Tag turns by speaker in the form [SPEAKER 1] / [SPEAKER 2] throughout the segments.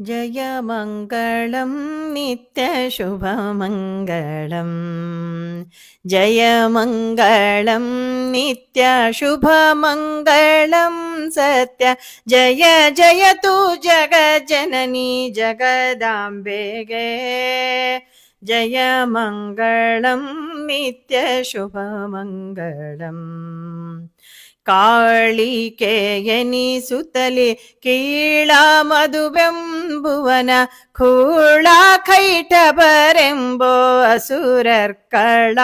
[SPEAKER 1] जय जयमङ्गलं नित्यशुभमङ्गलम्। जयमङ्गलं नित्यशुभमङ्गलं सत्य। जय जयतु जगज्जननी जगदाम्बेगे। जयमङ्गलं नित्यशुभमङ्गलम्। काळिकेयनि सुतले कीळा मधुबम् ಮಧುಬೆಂಬುವನ ಕೂಳ ಕೈಟಬರೆಂಬೋ ಅಸುರರ್ಕಳ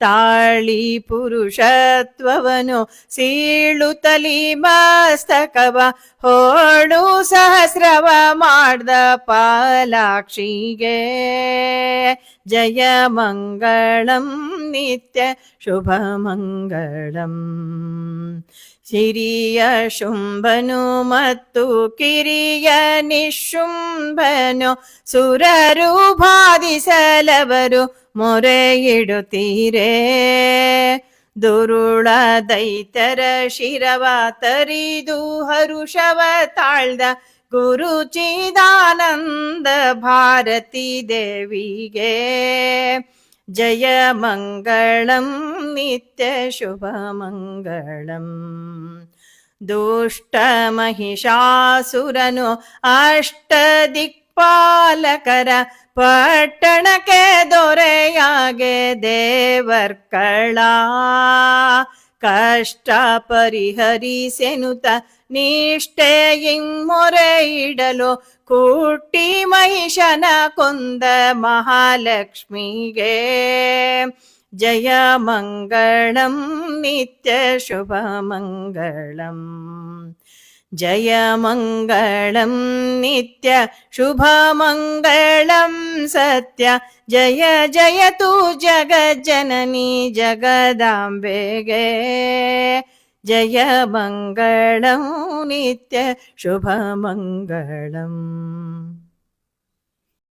[SPEAKER 1] ತಾಳಿ ಪುರುಷತ್ವವನು ಸೀಳು ತಲಿ ಮಸ್ತಕವ ಹೋಳು ಸಹಸ್ರವ ಮಾಡ್ದ ಪಾಲಾಕ್ಷಿಗೆ. ಜಯ ಮಂಗಳಂ ನಿತ್ಯ ಶುಭ ಮಂಗಳಂ. ಸಿರಿಯ ಶುಂಭನು ಮತ್ತು ಕಿರಿಯ ನಿಶುಂಭನು ಸುರರು ಬಾಧಿಸಲವರು ಮೊರೆ ಇಡುತ್ತೀರೇ ದುರುಳ ದೈತರ ಶಿರವ ತರಿದು ಹರುಷವ ತಾಳ್ದ ಗುರು ಚಿದಾನಂದ ಭಾರತಿ ದೇವಿಗೆ. ಜಯ ಮಂಗಳಂ ನಿತ್ಯ ಶುಭ ಮಂಗಳಂ ದುಷ್ಟ ಮಹಿಷಾಸುರನು ಅಷ್ಟ ದಿಕ್ಪಾಲಕರ ಪಟ್ಟಣಕ್ಕೆ ದೊರೆಯಾಗೆ ದೇವರ್ಕಳ. ಕಷ್ಟ ಪರಿಹರಿಸೆನುತ ನಿಷ್ಠೆ ಮೊರೆ ಇಡಲು ಕೂಟಿ ಮಹಿಷನ ಕೊಂದ ಮಹಾಲಕ್ಷ್ಮಿಗೆ. जय नित्यशुभमङ्गलम् नित्यशुभ मङ्गलम् जय सत्य। जय जयतु जगज्जननी जगदाम्बेगे। जय मङ्गलं नित्यशुभ